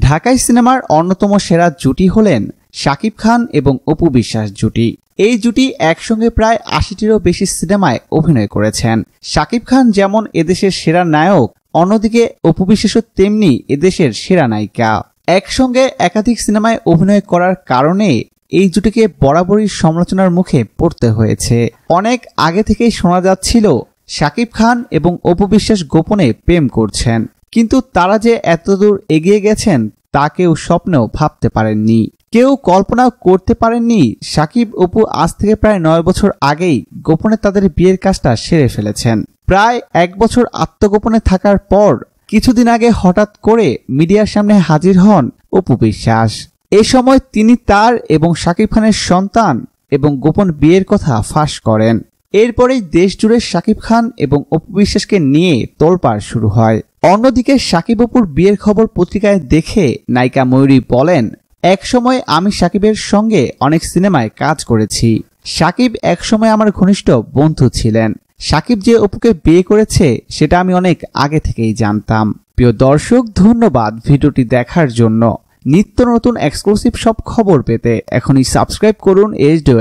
ঢাকাই সিনেমার অন্যতম সেরা জুটি হলেন শাকিব খান এবং অপু বিশ্বাস জুটি। এই জুটি একসঙ্গে প্রায় আশিটিরও বেশি সিনেমায় অভিনয় করেছেন। শাকিব খান যেমন এদেশের সেরা নায়ক, অন্যদিকে অপু বিশ্বাসও তেমনি এদেশের সেরা নায়িকা। একসঙ্গে একাধিক সিনেমায় অভিনয় করার কারণে এই জুটিকে বরাবরই সমালোচনার মুখে পড়তে হয়েছে। অনেক আগে থেকেই শোনা যাচ্ছিল, শাকিব খান এবং অপু বিশ্বাস গোপনে প্রেম করছেন। কিন্তু তারা যে এতদূর এগিয়ে গেছেন, তা কেউ স্বপ্নেও ভাবতে পারেননি। কেউ কল্পনা করতে পারেননি, সাকিব অপু আজ থেকে প্রায় নয় বছর আগেই গোপনে তাদের বিয়ের কাজটা সেরে ফেলেছেন। প্রায় এক বছর আত্মগোপনে থাকার পর কিছুদিন আগে হঠাৎ করে মিডিয়ার সামনে হাজির হন অপু বিশ্বাস। এ সময় তিনি তার এবং শাকিব খানের সন্তান এবং গোপন বিয়ের কথা ফাঁস করেন। এরপরেই দেশ জুড়ে শাকিব খান এবং অপু বিশ্বাসকে নিয়ে তোলপাড় শুরু হয়। অন্যদিকে শাকিব অপুর বিয়ের খবর পত্রিকায় দেখে নায়িকা ময়ূরী বলেন, একসময় আমি সাকিবের সঙ্গে অনেক সিনেমায় কাজ করেছি। সাকিব একসময় আমার ঘনিষ্ঠ বন্ধু ছিলেন। সাকিব যে অপুকে বিয়ে করেছে, সেটা আমি অনেক আগে থেকেই জানতাম। প্রিয় দর্শক, ধন্যবাদ ভিডিওটি দেখার জন্য। নিত্য নতুন এক্সক্লুসিভ সব খবর পেতে এখনই সাবস্ক্রাইব করুন এইচ ডি